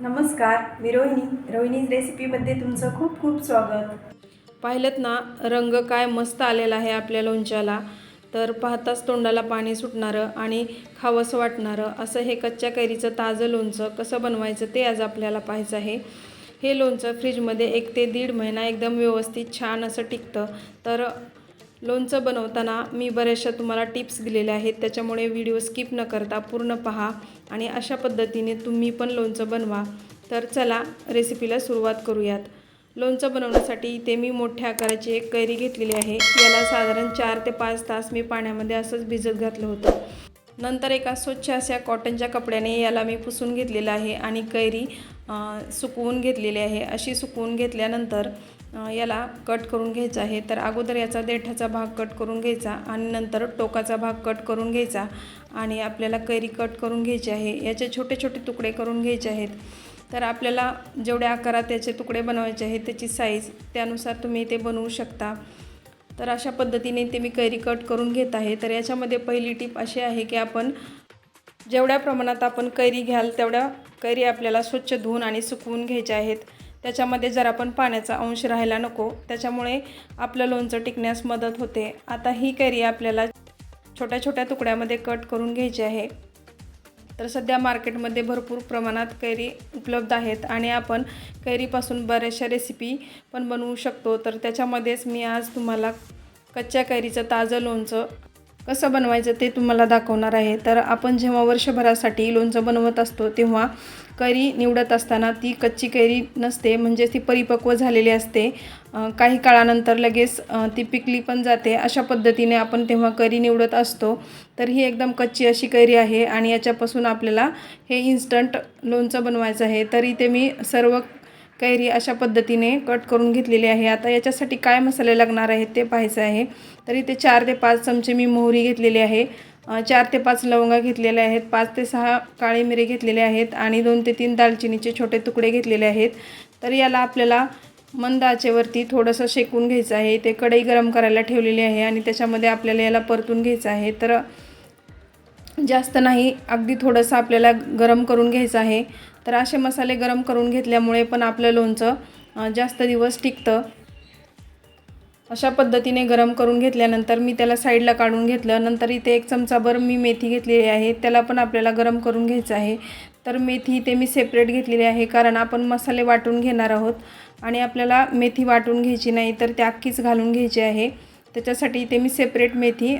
नमस्कार मी रोहिणी. रोहिणी रेसिपीमध्ये तुमचं खूप खूप स्वागत. पाहिलं ना रंग काय मस्त आलेला आहे आपल्या लोणच्याला. तर पाहताच तोंडाला पाणी सुटणारं आणि खावंसं वाटणारं असं हे कच्च्या कैरीचं ताजं लोणचं कसं बनवायचं ते आज आपल्याला पाहायचं आहे. हे लोणचं फ्रीजमध्ये एक ते दीड महिना एकदम व्यवस्थित छान असं टिकतं. तर लोणचं बनवताना मी बऱ्याचशा तुम्हाला टिप्स दिलेल्या आहेत. त्याच्यामुळे व्हिडिओ स्किप न करता पूर्ण पहा आणि अशा पद्धतीने तुम्ही पण लोणचं बनवा. तर चला रेसिपीला सुरुवात करूयात. लोणचं बनवण्यासाठी इथे मी मोठ्या आकाराची एक कैरी घेतलेली आहे. याला साधारण चार ते पाच तास मी पाण्यामध्ये असंच भिजत घातलं होतं. नंतर एका स्वच्छ अशा कॉटनच्या कपड्याने याला मी पुसून घेतलेलं आहे आणि कैरी सुकवून घेतलेली आहे. अशी सुकवून घेतल्यानंतर याला कट करून घ्यायचा आहे. तर अगोदर याचा देठाचा भाग कट करून घ्यायचा आणि नंतर टोकाचा भाग कट करून घ्यायचा आणि आपल्याला कैरी कट करून घ्यायची आहे. याचे छोटे छोटे तुकडे करून घ्यायचे आहेत. तर आपल्याला जेवढ्या आकारात याचे तुकडे बनवायचे आहेत त्याची साईज त्यानुसार तुम्ही ते बनवू शकता. तर अशा पद्धतीने ते मी कैरी कट करून घेत आहे. तर याच्यामध्ये पहिली टीप अशी आहे की आपण जेवढ्या प्रमाणात आपण कैरी घ्याल तेवढ्या कैरी आपल्याला स्वच्छ धुवून आणि सुकवून घ्यायच्या आहेत. त्याच्यामध्ये जर आपण पाण्याचा अंश राहायला नको त्याच्यामुळे आपलं लोणचं टिकण्यास मदत होते. आता ही कैरी आपल्याला छोट्या छोट्या तुकड्यामध्ये कट करून घ्यायची आहे. तर सध्या मार्केटमध्ये भरपूर प्रमाणात कैरी उपलब्ध आहेत आणि आपण कैरीपासून बऱ्याचशा रेसिपी पण बनवू शकतो. तर त्याच्यामध्येच मी आज तुम्हाला कच्च्या कैरीचं ताजं लोणचं कसं बनवायचं ते तुम्हाला दाखवणार आहे. तर आपण जेव्हा वर्षभरासाठी लोणचं बनवत असतो तेव्हा कैरी निवडत असताना ती कच्ची कैरी नसते म्हणजे ती परिपक्व झालेली असते. काही काळानंतर लगेच ती पिकली पण जाते. अशा पद्धतीने आपण तेव्हा कैरी निवडत असतो. तर ही एकदम कच्ची अशी कैरी आहे आणि याच्यापासून आपल्याला हे इन्स्टंट लोणचं बनवायचं आहे. तर इथे मी सर्व कैरी अशा पद्धतीने कट करून घेतलेली आहे. आता याच्यासाठी काय मसाले लागणार आहेत ते पाहायचं आहे. तर इथे चार ते पाच चमचे मी मोहरी घेतलेली आहे. चार ते पाच लवंगा घेतलेल्या आहेत. पाच ते सहा काळे मिरे घेतलेले आहेत आणि दोन ते तीन दालचिनीचे छोटे तुकडे घेतलेले आहेत. तर याला आपल्याला मंद आचेवरती थोडंसं शेकून घ्यायचं आहे. ते कढई गरम करायला ठेवलेली आहे आणि त्याच्यामध्ये आपल्याला याला परतून घ्यायचं आहे. तर जास्त नाही अगदी थोडंसं आपल्याला गरम करून घ्यायचं आहे. तर असे मसाले गरम करून घेतल्यामुळे पण आपलं लोणचं जास्त दिवस टिकतं. अशा पद्धतीने गरम करून घेतल्यानंतर मी त्याला साईडला काढून घेतलं. नंतर इथे एक चमचाभर मी मेथी घेतलेली आहे. त्याला पण आपल्याला गरम करून घ्यायचं आहे. तर मेथी इथे मी सेपरेट घेतलेली आहे कारण आपण मसाले वाटून घेणार आहोत. आणि आपल्याला मेथी वाटून घ्यायची नाही तर त्या अख्खीच घालून घ्यायची आहे. त्याच्यासाठी इथे मी सेपरेट मेथी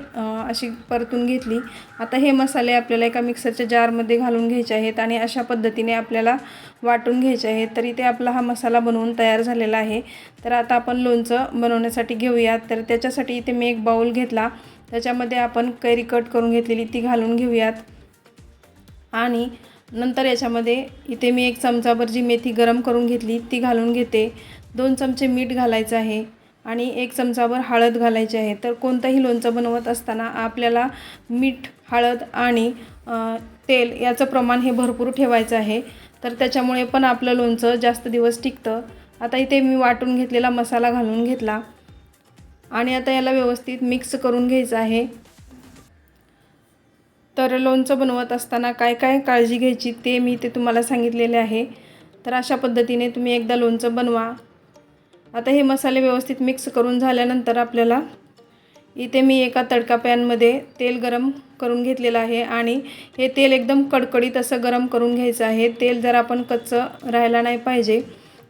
अशी परतून घेतली. आता हे मसाले आपल्याला एका मिक्सरच्या जारमध्ये घालून घ्यायचे आहेत आणि अशा पद्धतीने आपल्याला वाटून घ्यायचे आहेत. तर इथे आपला हा मसाला बनवून तयार झालेला आहे. तर आता आपण लोणचं बनवण्यासाठी घेऊयात. तर त्याच्यासाठी इथे मी एक बाऊल घेतला. त्याच्यामध्ये आपण कैरी कट करून घेतलेली ती घालून घेऊयात. आणि नंतर याच्यामध्ये इथे मी एक चमचाभर जी मेथी गरम करून घेतली ती घालून घेते. दोन चमचे मीठ घालायचं आहे. आणि एक चमचाभर हळद घालायची आहे. तर कोणतंही लोणचं बनवत असताना आपल्याला मीठ हळद आणि तेल याचं प्रमाण हे भरपूर ठेवायचं आहे. तर त्याच्यामुळे पण आपलं लोणचं जास्त दिवस टिकतं. आता इथे मी वाटून घेतलेला मसाला घालून घेतला. आणि आता याला व्यवस्थित मिक्स करून घ्यायचं आहे. तर लोणचं बनवत असताना काय काय काळजी घ्यायची ते मी ते तुम्हाला सांगितलेले आहे. तर अशा पद्धतीने तुम्ही एकदा लोणचं बनवा. आता हे मसाले व्यवस्थित मिक्स करून झाल्यानंतर आपल्याला इथे मी एका तडका पॅनमध्ये तेल गरम करून घेतलेलं आहे आणि हे तेल एकदम कडकडीत असं गरम करून घ्यायचं आहे. तेल जर आपण कच्चं राहायला नाही पाहिजे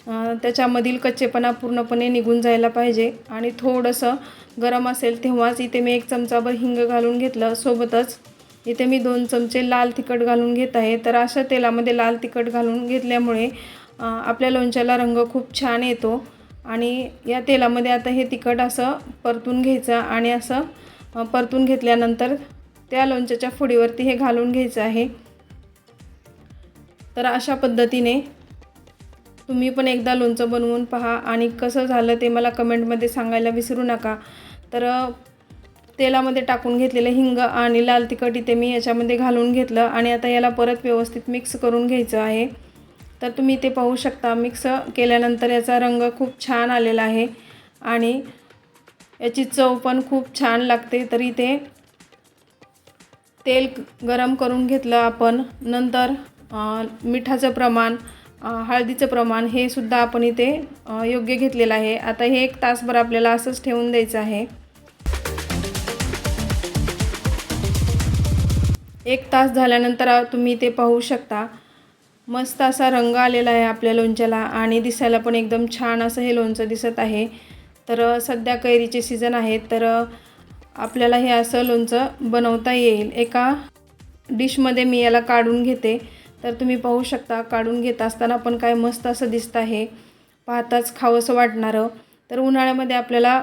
त्याच्यामधील कच्चेपणा पूर्णपणे निघून जायला पाहिजे आणि थोडंसं गरम असेल तेव्हाच इथे मी एक चमचाभर हिंग घालून घेतलं. सोबतच इथे मी दोन चमचे लाल तिखट घालून घेत आहे. तर अशा तेलामध्ये लाल तिखट घालून घेतल्यामुळे आपल्या लोणच्याला रंग खूप छान येतो. आणि या तेलामध्ये आता हे तिखट असं परतून घ्यायचं आणि असं परतून घेतल्यानंतर त्या लोणच्याच्या फोडीवरती हे घालून घ्यायचं आहे. तर अशा पद्धतीने तुम्ही पण एकदा लोणचं बनवून पहा आणि कसं झालं ते मला कमेंटमध्ये सांगायला विसरू नका. तर तेलामध्ये टाकून घेतलेलं हिंग आणि लाल तिखट इथे मी याच्यामध्ये घालून घेतलं आणि आता याला परत व्यवस्थित मिक्स करून घ्यायचं आहे. तर तुम्ही इथे पाहू शकता. मिक्स केल्यानंतर याचा रंग खूप छान आलेला आहे आणि याची चव पण खूप छान लागते. तरी ते तेल गरम करून घेतलं आपण. नंतर मिठाचं प्रमाण हळदीचं प्रमाण हे सुद्धा आपण इथे योग्य घेतलेलं आहे. आता हे एक तासभर आपल्याला असंच ठेवून द्यायचं आहे. एक तास झाल्यानंतर तुम्ही ते पाहू शकता. मस्त असा रंग आलेला आहे आपल्या लोणच्याला आणि दिसायला पण एकदम छान असं हे लोणचं दिसत आहे. तर सध्या कैरीचे सीझन आहेत तर आपल्याला हे असं लोणचं बनवता येईल. एका डिशमध्ये मी याला काढून घेते. तर तुम्ही पाहू शकता काढून घेत असताना पण काय मस्त असं दिसतं आहे. पाहताच खावंसं वाटणारं. तर उन्हाळ्यामध्ये आपल्याला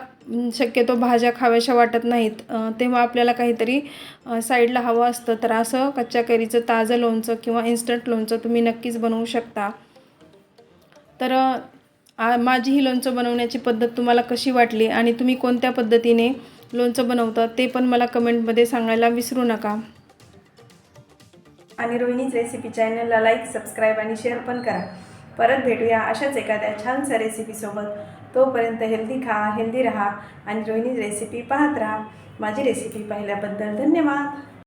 शक्यतो भाज्या खाव्याशा वाटत नाहीत. तेव्हा आपल्याला काहीतरी साईडला हवं असतं. तर असं कच्च्या कैरीचं ताजं लोणचं किंवा इन्स्टंट लोणचं तुम्ही नक्कीच बनवू शकता. तर आ- माझी ही लोणचं बनवण्याची पद्धत तुम्हाला कशी वाटली आणि तुम्ही कोणत्या पद्धतीने लोणचं बनवता ते पण मला कमेंटमध्ये सांगायला विसरू नका. आणि रोहिणीच रेसिपी चॅनलला लाईक सबस्क्राईब आणि शेअर पण करा. परत भेटूया अशाच एखाद्या छानशा रेसिपीसोबत तोपर्यंत हेल्दी खा हेल्दी राहा आणि रोहिणी रेसिपी पाहत राहा. माझी रेसिपी पाहिल्याबद्दल धन्यवाद.